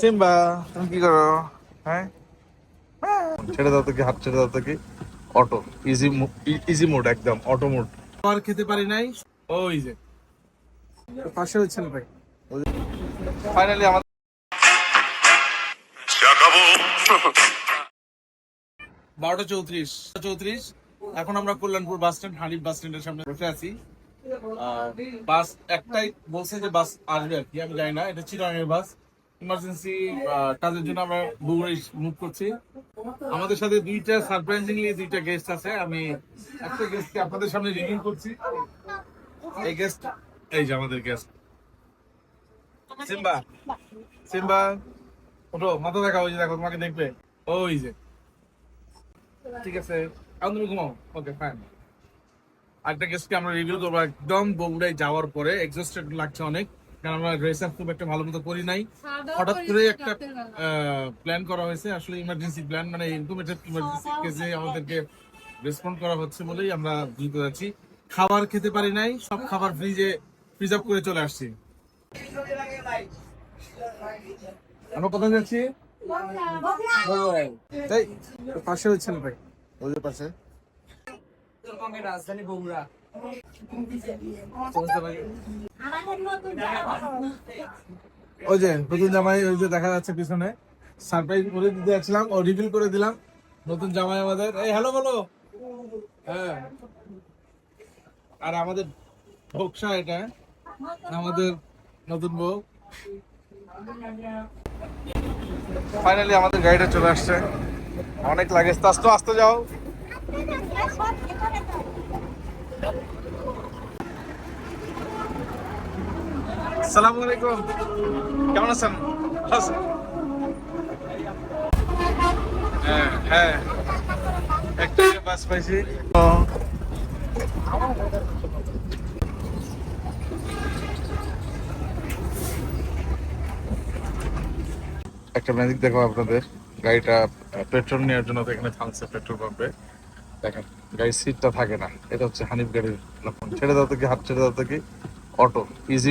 Simba তুমি কি করো? হ্যাঁ? ছেড়ে দাও তো কি হাত ছেড়ে দাও তো কি। অটো ইজি ইজি মোড একদম অটো মোড আর খেতে পারি নাই। ওই যে। পাশে হচ্ছেন ভাই? ফাইনালি আমাদের বারোটা চৌত্রিশ। চৌত্রিশ। এখন আমরা Kalyanpur bus stand Hanif bus স্ট্যান্ডের সামনে বসে আছি। বাস একটাই বলছে যে বাস আসবে আর কি আমি জানি না এটা চিরাঙের বাস। ইমার্জেন্সি কাজের জন্য আমরা বগুড়ায় মুভ করছি। আমাদের সাথে দুইটা সারপ্রাইজিংলি দুইটা গেস্ট আছে আমি একটা গেস্টকে আপনাদের সামনে রিভিউ করছি। এই গেস্ট এই যে আমাদের গেস্ট সিম্বা সিম্বা ওঠো মাথা দেখা ওই যে দেখো তোমাকে দেখবে। ওই যে। ঠিক আছে এখন তুমি ঘুমাও। ওকে ফাইন আরেকটা গেস্টকে আমরা রিভিউ করব। একদম বগুড়ায় যাওয়ার পরে এক্সস্টেড লাগছে অনেক কারণ আমরা ড্রেস আপ খুব একটা ভালো মতো করি নাই। হঠাৎ করে একটা প্ল্যান করা হয়েছে আসলে ইমার্জেন্সি প্ল্যান মানে ইনফরমেটেড ইমার্জেন্সি কেসে আমাদেরকে রেসপন্ড করা হচ্ছে বলেই আমরা দ্রুত যাচ্ছি। খাবার খেতে পারি নাই সব খাবার ফ্রিজে ফ্রিজ আপ করে চলে আসছি। আমরা কোথায় যাচ্ছি? তাই পাশে হচ্ছেন ভাই ওদের পাশে? রাজধানী বগুড়া। ওই যে, নতুন জামাই ওই যে দেখা যাচ্ছে পিছনে। সারপ্রাইজ করে দিতে যাচ্ছিলাম, ও রিভিল করে দিলাম। নতুন জামাই আমাদের। এই হ্যালো বলো। হ্যাঁ। আর আমাদের এটা। আমাদের নতুন বউ। ফাইনালি আমাদের গাড়িটা চলে আসছে। অনেক লাগেজ। তো আস্তে আস্তে যাও। আলাইকুম। কেমন আছেন? হ্যাঁ হ্যাঁ। একটা বাস পাইছি। একটা ম্যাজিক দেখো আপনাদের। গাড়িটা পেট্রোল নেওয়ার জন্য এখানে থামছে পেট্রোল পাম্পে দেখেন, গাড়ির সিটটা থাকে না। এটা হচ্ছে হানিফ গাড়ির লক্ষণ। ছেড়ে দাও তো কি, হাত ছেড়ে দাও তো কি? অটো ইজি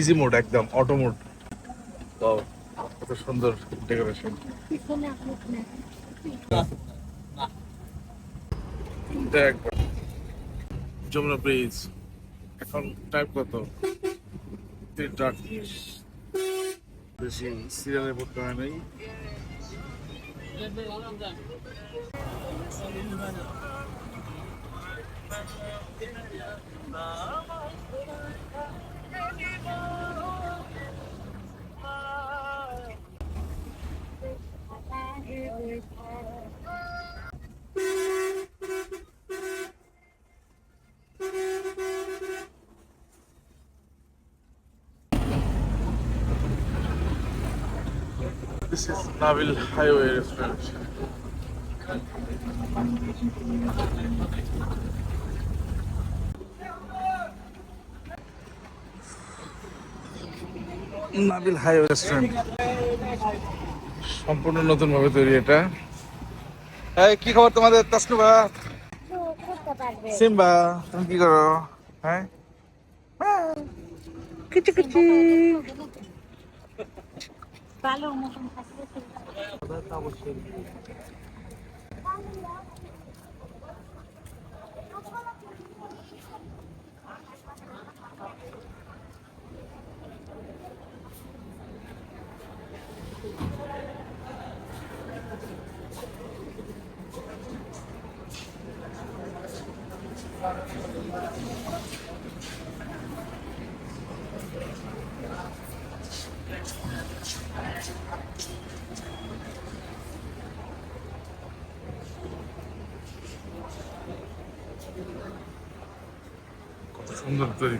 ইজি মোড একদম অটো মোড তো, কত সুন্দর ডেকোরেশন একবার। যমুনা ব্রিজ এখন টাইম কত? তিনটা বেশি সিরিয়ালে পড়তে হয় নাই। Bye. This is Nabil Highway Restaurant. Nabil highway restaurant সম্পূর্ণ নতুন ভাবে তৈরি এটা। এই কি খবর তোমাদের তাসনুবা সিম্বা তুমি কি করো? হ্যাঁ? কিচি কিচি ভালো সুন্দর তৈরি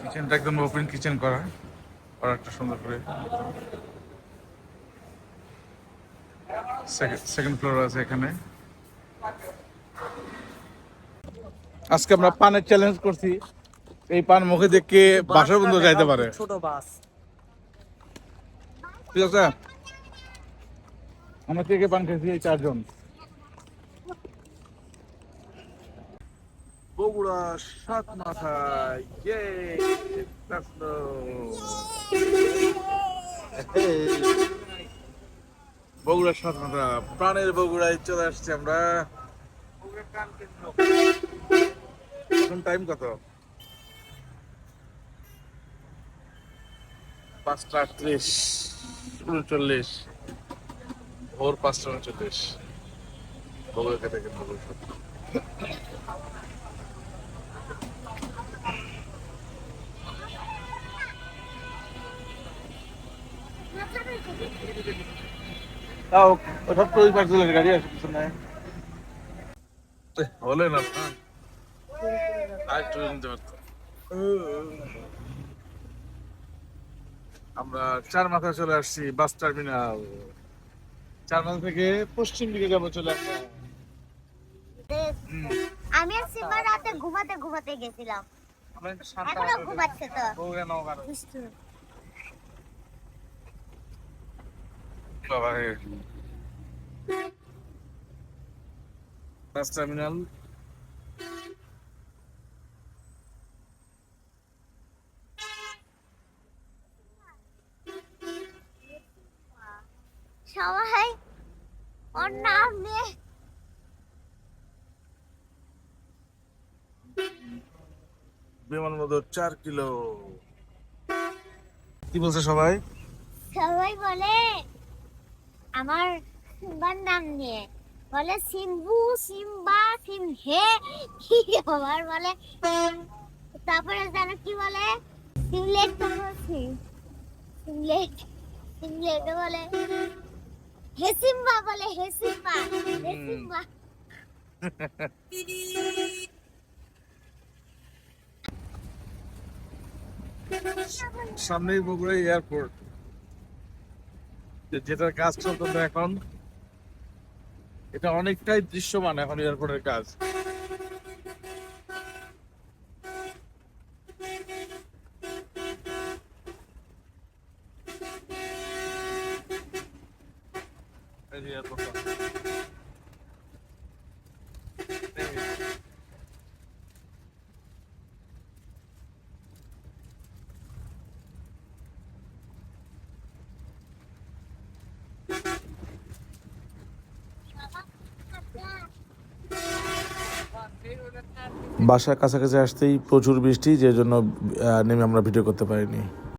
কিচেনটা একদম ওপেন কিচেন করা। একটা সুন্দর করে। সেকেন্ড ফ্লোর আছে এখানে। আজকে আমরা পানের চ্যালেঞ্জ করছি। এই পান মুখে দেখে বাসার বন্ধু যাইতে পারে। ছোট বাস। ঠিক আছে? আমরা কে কে পান খেয়েছি এই চারজন। বগুড়া সাত মাথায়। ইয়ে বগুড়া সাত মাথা প্রাণের বগুড়ায় চলে আসছি আমরা। এখন টাইম কত? পাঁচটা আটত্রিশ উনচল্লিশ ভোর পাঁচটা উনচল্লিশ। বগুড়া কেটে কিন্তু তাও ওটা তো ওই গাড়ি আছে পিছনে। হলে না আর একটু নিতে পারতো। আমরা চার মাথায় চলে আসছি বাস টার্মিনাল। চার মাথা থেকে পশ্চিম দিকে যাব চলে আমরা আমি আর সিম্বা রাতে ঘুমাতে ঘুমাতে গেছিলাম। আমরা একটু শান্ত এখনও ঘুমাচ্ছে তো। বাবা। Bus terminal. সবাই ওর নাম নিয়ে। বিমানবন্দর চার কিলো। কি বলছে সবাই? সবাই বলে আমার সিম্বার নাম নিয়ে। বলে সিম্বু সিম্বা সিম হে আবার বলে তারপরে জানো কি বলে? সিমলেট তো বলছি। সিমলেট সিমলেট বলে। হে সিম্বা বলে হেসিম্বা হেসিম্বা সামনেই বগুড়া এয়ারপোর্ট। যেটার কাজ চলতে এখন এটা অনেকটাই দৃশ্যমান এখন এয়ারপোর্টের কাজ এই যে এয়ারপোর্টটা। বাসার কাছাকাছি আসতেই প্রচুর বৃষ্টি যে জন্য নেমে আমরা ভিডিও করতে পারিনি।